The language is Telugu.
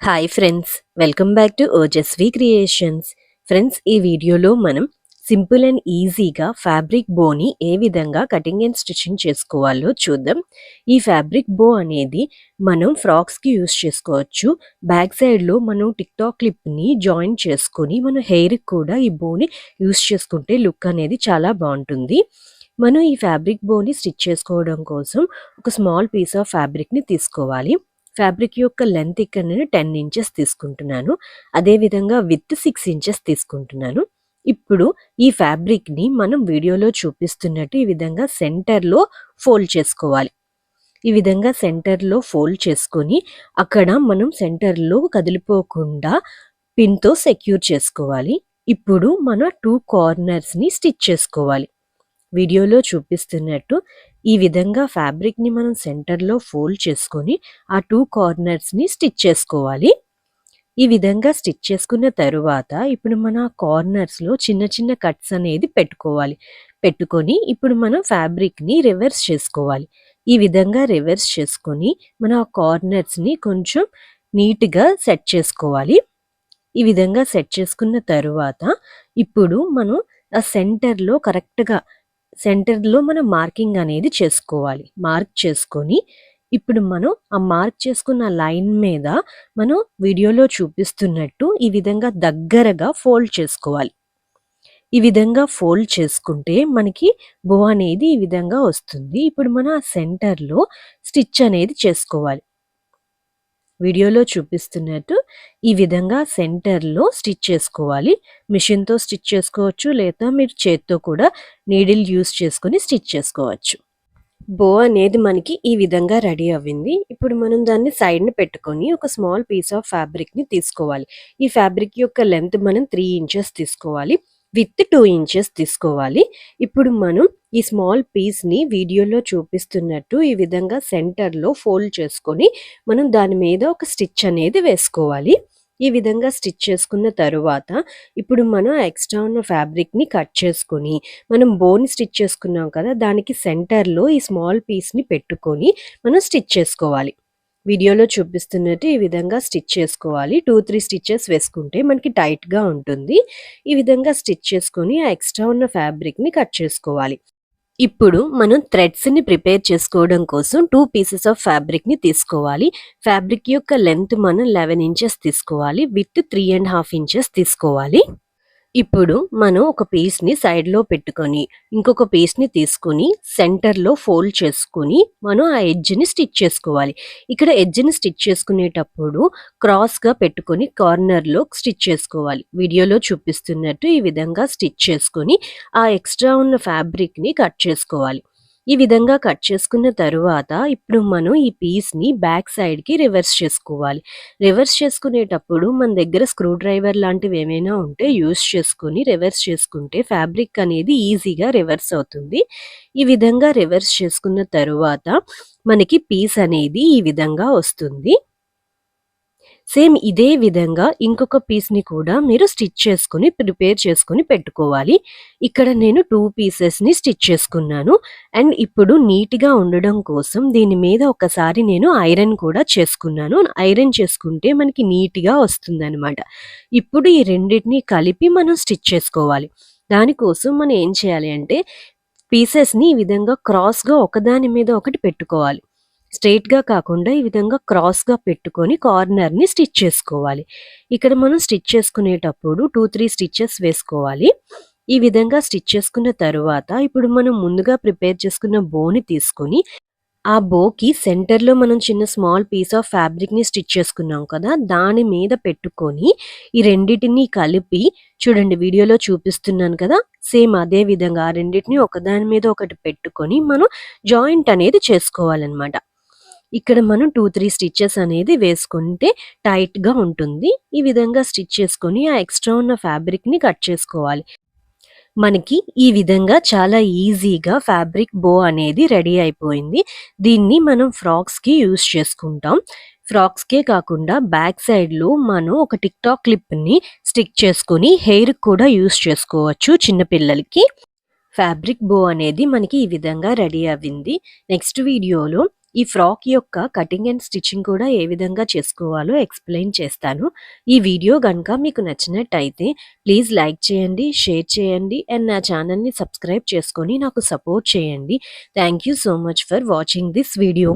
Hi friends welcome back to Ojaswi creations friends ఈ వీడియోలో మనం సింపుల్ అండ్ ఈజీగా ఫ్యాబ్రిక్ బోని ఏ విధంగా కటింగ్ అండ్ స్టిచ్చింగ్ చేసుకోవాలో చూద్దాం. ఈ ఫ్యాబ్రిక్ బో అనేది మనం ఫ్రాక్స్కి యూస్ చేసుకోవచ్చు. బ్యాక్ సైడ్లో మనం టిక్టాక్ క్లిప్ని జాయిన్ చేసుకొని మన హెయిర్కి కూడా ఈ బోని యూస్ చేసుకుంటే లుక్ అనేది చాలా బాగుంటుంది. మనం ఈ ఫ్యాబ్రిక్ బోని స్టిచ్ చేసుకోవడం కోసం ఒక స్మాల్ పీస్ ఆఫ్ ఫ్యాబ్రిక్ని తీసుకోవాలి. ఫ్యాబ్రిక్ యొక్క లెంత్ ఇక్కడ నేను టెన్ ఇంచెస్ తీసుకుంటున్నాను. అదేవిధంగా విత్ సిక్స్ ఇంచెస్ తీసుకుంటున్నాను. ఇప్పుడు ఈ ఫ్యాబ్రిక్ని మనం వీడియోలో చూపిస్తున్నట్టు ఈ విధంగా సెంటర్లో ఫోల్డ్ చేసుకోవాలి. ఈ విధంగా సెంటర్లో ఫోల్డ్ చేసుకొని అక్కడ మనం సెంటర్లో కదిలిపోకుండా పిన్తో సెక్యూర్ చేసుకోవాలి. ఇప్పుడు మన టూ కార్నర్స్ని స్టిచ్ చేసుకోవాలి. వీడియోలో చూపిస్తున్నట్టు ఈ విధంగా ఫ్యాబ్రిక్ని మనం సెంటర్లో ఫోల్డ్ చేసుకొని ఆ టూ కార్నర్స్ని స్టిచ్ చేసుకోవాలి. ఈ విధంగా స్టిచ్ చేసుకున్న తరువాత ఇప్పుడు మన కార్నర్స్లో చిన్న చిన్న కట్స్ అనేది పెట్టుకోవాలి. పెట్టుకొని ఇప్పుడు మనం ఫ్యాబ్రిక్ని రివర్స్ చేసుకోవాలి. ఈ విధంగా రివర్స్ చేసుకొని మన కార్నర్స్ని కొంచెం నీట్గా సెట్ చేసుకోవాలి. ఈ విధంగా సెట్ చేసుకున్న తరువాత ఇప్పుడు మనం ఆ సెంటర్లో కరెక్ట్గా సెంటర్లో మనం మార్కింగ్ అనేది చేసుకోవాలి. మార్క్ చేసుకొని ఇప్పుడు మనం ఆ మార్క్ చేసుకున్న లైన్ మీద మనం వీడియోలో చూపిస్తున్నట్టు ఈ విధంగా దగ్గరగా ఫోల్డ్ చేసుకోవాలి. ఈ విధంగా ఫోల్డ్ చేసుకుంటే మనకి బో అనేది ఈ విధంగా వస్తుంది. ఇప్పుడు మనం ఆ సెంటర్లో స్టిచ్ అనేది చేసుకోవాలి. వీడియోలో చూపిస్తున్నట్టు ఈ విధంగా సెంటర్లో స్టిచ్ చేసుకోవాలి. మిషన్తో స్టిచ్ చేసుకోవచ్చు లేదా మీరు చేత్తో కూడా నీడిల్ యూస్ చేసుకొని స్టిచ్ చేసుకోవచ్చు. బో అనేది మనకి ఈ విధంగా రెడీ అవ్వింది. ఇప్పుడు మనం దాన్ని సైడ్ని పెట్టుకొని ఒక స్మాల్ పీస్ ఆఫ్ ఫ్యాబ్రిక్ని తీసుకోవాలి. ఈ ఫ్యాబ్రిక్ యొక్క లెంత్ మనం త్రీ ఇంచెస్ తీసుకోవాలి. విత్ టూ ఇంచెస్ తీసుకోవాలి. ఇప్పుడు మనం ఈ స్మాల్ పీస్ని వీడియోలో చూపిస్తున్నట్టు ఈ విధంగా సెంటర్లో ఫోల్డ్ చేసుకొని మనం దాని మీద ఒక స్టిచ్ అనేది వేసుకోవాలి. ఈ విధంగా స్టిచ్ చేసుకున్న తరువాత ఇప్పుడు మనం ఎక్స్ట్రా ఉన్న ఫ్యాబ్రిక్ని కట్ చేసుకొని మనం బోన్ స్టిచ్ చేసుకున్నాం కదా దానికి సెంటర్లో ఈ స్మాల్ పీస్ని పెట్టుకొని మనం స్టిచ్ చేసుకోవాలి. వీడియోలో చూపిస్తున్నట్టు ఈ విధంగా స్టిచ్ చేసుకోవాలి. టూ త్రీ స్టిచ్చెస్ వేసుకుంటే మనకి టైట్గా ఉంటుంది. ఈ విధంగా స్టిచ్ చేసుకొని ఆ ఎక్స్ట్రా ఉన్న ఫ్యాబ్రిక్ని కట్ చేసుకోవాలి. ఇప్పుడు మనం థ్రెడ్స్ని ప్రిపేర్ చేసుకోవడం కోసం టూ పీసెస్ ఆఫ్ ఫ్యాబ్రిక్ని తీసుకోవాలి. ఫ్యాబ్రిక్ యొక్క లెంత్ మనం లెవెన్ ఇంచెస్ తీసుకోవాలి. Width three and half inches తీసుకోవాలి. ఇప్పుడు మనం ఒక పీస్ని సైడ్లో పెట్టుకొని ఇంకొక పీస్ని తీసుకొని సెంటర్లో ఫోల్డ్ చేసుకొని మనం ఆ ఎడ్జ్ని స్టిచ్ చేసుకోవాలి. ఇక్కడ ఎడ్జ్ని స్టిచ్ చేసుకునేటప్పుడు క్రాస్గా పెట్టుకొని కార్నర్లో స్టిచ్ చేసుకోవాలి. వీడియోలో చూపిస్తున్నట్టు ఈ విధంగా స్టిచ్ చేసుకొని ఆ ఎక్స్ట్రా ఉన్న ఫ్యాబ్రిక్ని కట్ చేసుకోవాలి. ఈ విధంగా కట్ చేసుకున్న తరువాత ఇప్పుడు మనం ఈ పీస్ని బ్యాక్ సైడ్కి రివర్స్ చేసుకోవాలి. రివర్స్ చేసుకునేటప్పుడు మన దగ్గర స్క్రూ డ్రైవర్ లాంటివి ఏమైనా ఉంటే యూస్ చేసుకుని రివర్స్ చేసుకుంటే ఫ్యాబ్రిక్ అనేది ఈజీగా రివర్స్ అవుతుంది. ఈ విధంగా రివర్స్ చేసుకున్న తరువాత మనకి పీస్ అనేది ఈ విధంగా వస్తుంది. సేమ్ ఇదే విధంగా ఇంకొక పీస్ని కూడా మీరు స్టిచ్ చేసుకుని ప్రిపేర్ చేసుకుని పెట్టుకోవాలి. ఇక్కడ నేను టూ పీసెస్ని స్టిచ్ చేసుకున్నాను. అండ్ ఇప్పుడు నీట్గా ఉండడం కోసం దీని మీద ఒకసారి నేను ఐరన్ కూడా చేసుకున్నాను. ఐరన్ చేసుకుంటే మనకి నీట్గా వస్తుందన్నమాట. ఇప్పుడు ఈ రెండింటిని కలిపి మనం స్టిచ్ చేసుకోవాలి. దానికోసం మనం ఏం చేయాలి అంటే పీసెస్ని ఈ విధంగా క్రాస్గా ఒకదాని మీద ఒకటి పెట్టుకోవాలి. స్ట్రైట్గా కాకుండా ఈ విధంగా క్రాస్గా పెట్టుకొని కార్నర్ని స్టిచ్ చేసుకోవాలి. ఇక్కడ మనం స్టిచ్ చేసుకునేటప్పుడు టూ త్రీ స్టిచెస్ వేసుకోవాలి. ఈ విధంగా స్టిచ్ చేసుకున్న తరువాత ఇప్పుడు మనం ముందుగా ప్రిపేర్ చేసుకున్న బోని తీసుకొని ఆ బోకి సెంటర్లో మనం చిన్న స్మాల్ పీస్ ఆఫ్ ఫ్యాబ్రిక్ని స్టిచ్ చేసుకున్నాం కదా దాని మీద పెట్టుకొని ఈ రెండింటిని కలిపి చూడండి వీడియోలో చూపిస్తున్నాను కదా సేమ్ అదే విధంగా ఆ రెండింటిని ఒకదాని మీద ఒకటి పెట్టుకొని మనం జాయింట్ అనేది చేసుకోవాలన్నమాట. ఇక్కడ మనం టూ త్రీ స్టిచ్చెస్ అనేది వేసుకుంటే టైట్గా ఉంటుంది. ఈ విధంగా స్టిచ్ చేసుకొని ఆ ఎక్స్ట్రా ఉన్న ఫ్యాబ్రిక్ని కట్ చేసుకోవాలి. మనకి ఈ విధంగా చాలా ఈజీగా ఫ్యాబ్రిక్ బో అనేది రెడీ అయిపోయింది. దీన్ని మనం ఫ్రాక్స్కి యూస్ చేసుకుంటాం. ఫ్రాక్స్ కే కాకుండా బ్యాక్ సైడ్లో మనం ఒక టిక్ టాక్ క్లిప్ని స్టిక్ చేసుకొని హెయిర్ కూడా యూస్ చేసుకోవచ్చు చిన్నపిల్లలకి ఫ్యాబ్రిక్ బో అనేది మనకి ఈ విధంగా రెడీ అవ్వింది నెక్స్ట్ వీడియోలో ఈ ఫ్రాక్ యొక్క కటింగ్ అండ్ స్టిచ్చింగ్ కూడా ఏ విధంగా చేసుకోవాలో ఎక్స్ప్లెయిన్ చేస్తాను. ఈ వీడియో కనుక మీకు నచ్చినట్టయితే ప్లీజ్ లైక్ చేయండి షేర్ చేయండి అండ్ నా ఛానల్ని సబ్స్క్రైబ్ చేసుకొని నాకు సపోర్ట్ చేయండి. Thank you so much for watching this video.